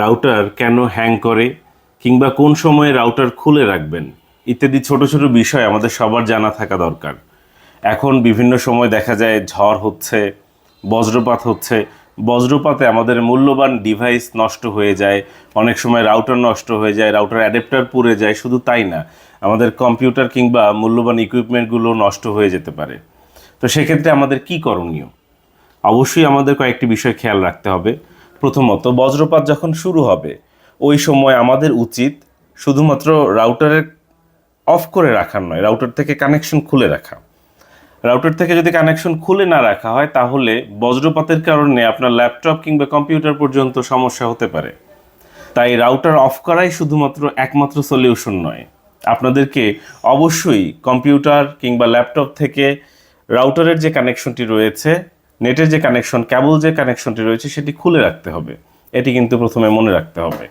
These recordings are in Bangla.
রাউটার কেন হ্যাং করে কিংবা কোন সময়ে রাউটার খুলে রাখবেন, ইত্যাদি ছোট ছোট বিষয় আমাদের সবার জানা থাকা দরকার। এখন বিভিন্ন সময় দেখা যায় ঝড় হচ্ছে, বজ্রপাত হচ্ছে, বজ্রপাতে আমাদের মূল্যবান ডিভাইস নষ্ট হয়ে যায়, অনেক সময় রাউটার নষ্ট হয়ে যায়, রাউটার অ্যাডাপ্টার পুড়ে যায়, শুধু তাই না, আমাদের কম্পিউটার কিংবা মূল্যবান ইকুইপমেন্টগুলো নষ্ট হয়ে যেতে পারে। তো সেক্ষেত্রে আমাদের কি করণীয়? অবশ্যই আমাদের কয়েকটি বিষয় খেয়াল রাখতে হবে। প্রথমত বজ্রপাত যখন শুরু হবে, ওই সময় আমাদের উচিত শুধুমাত্র রাউটারের অফ করে রাখার নয়, রাউটার থেকে কানেকশন খুলে রাখা। রাউটার থেকে যদি কানেকশন খুলে না রাখা হয়, তাহলে বজ্রপাতের কারণে আপনার ল্যাপটপ কিংবা কম্পিউটার পর্যন্ত সমস্যা হতে পারে। তাই রাউটার অফ করাই শুধুমাত্র একমাত্র সলিউশন নয়। আপনাদেরকে অবশ্যই কম্পিউটার কিংবা ল্যাপটপ থেকে রাউটারের যে কানেকশনটি রয়েছে নেটের যে কানেকশন কেবল যে কানেকশনটি রয়েছে, সেটি খুলে রাখতে হবে। এটি কিন্তু প্রথমে মনে রাখতে হবে।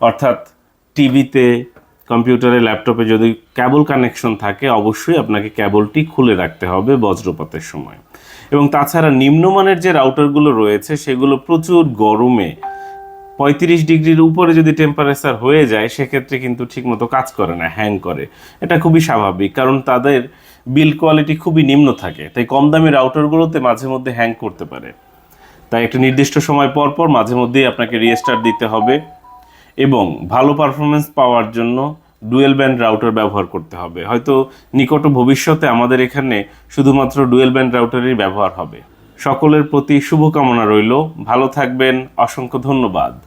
অর্থাৎ টিভিতে কম্পিউটারে ল্যাপটপে যদি কেবল কানেকশন থাকে, অবশ্যই আপনাকে কেবলটি খুলে রাখতে হবে বজ্রপাতের সময়। এবং তাছাড়া নিম্নমানের যে রাউটারগুলো রয়েছে, সেগুলো প্রচুর গরমে পঁয়ত্রিশ ডিগ্রির উপরে যদি টেম্পারেচার হয়ে যায়, সেক্ষেত্রে কিন্তু ঠিকমতো কাজ করে না হ্যাং করে। এটা খুবই স্বাভাবিক, কারণ তাদের বিল কোয়ালিটি খুবই নিম্ন থাকে, তাই কম দামি রাউটারগুলোতে মাঝে মধ্যে হ্যাং করতে পারে। তাই একটা নির্দিষ্ট সময় পর পর মাঝে মধ্যেই আপনাকে রিস্টার্ট দিতে হবে এবং ভালো পারফরমেন্স পাওয়ার জন্য ডুয়েল ব্যান্ড রাউটার ব্যবহার করতে হবে। হয়তো নিকট ভবিষ্যতে আমাদের এখানে শুধুমাত্র ডুয়েল ব্যান্ড রাউটারই ব্যবহার হবে। সকলের প্রতি শুভকামনা রইল। ভালো থাকবেন। অসংখ্য ধন্যবাদ।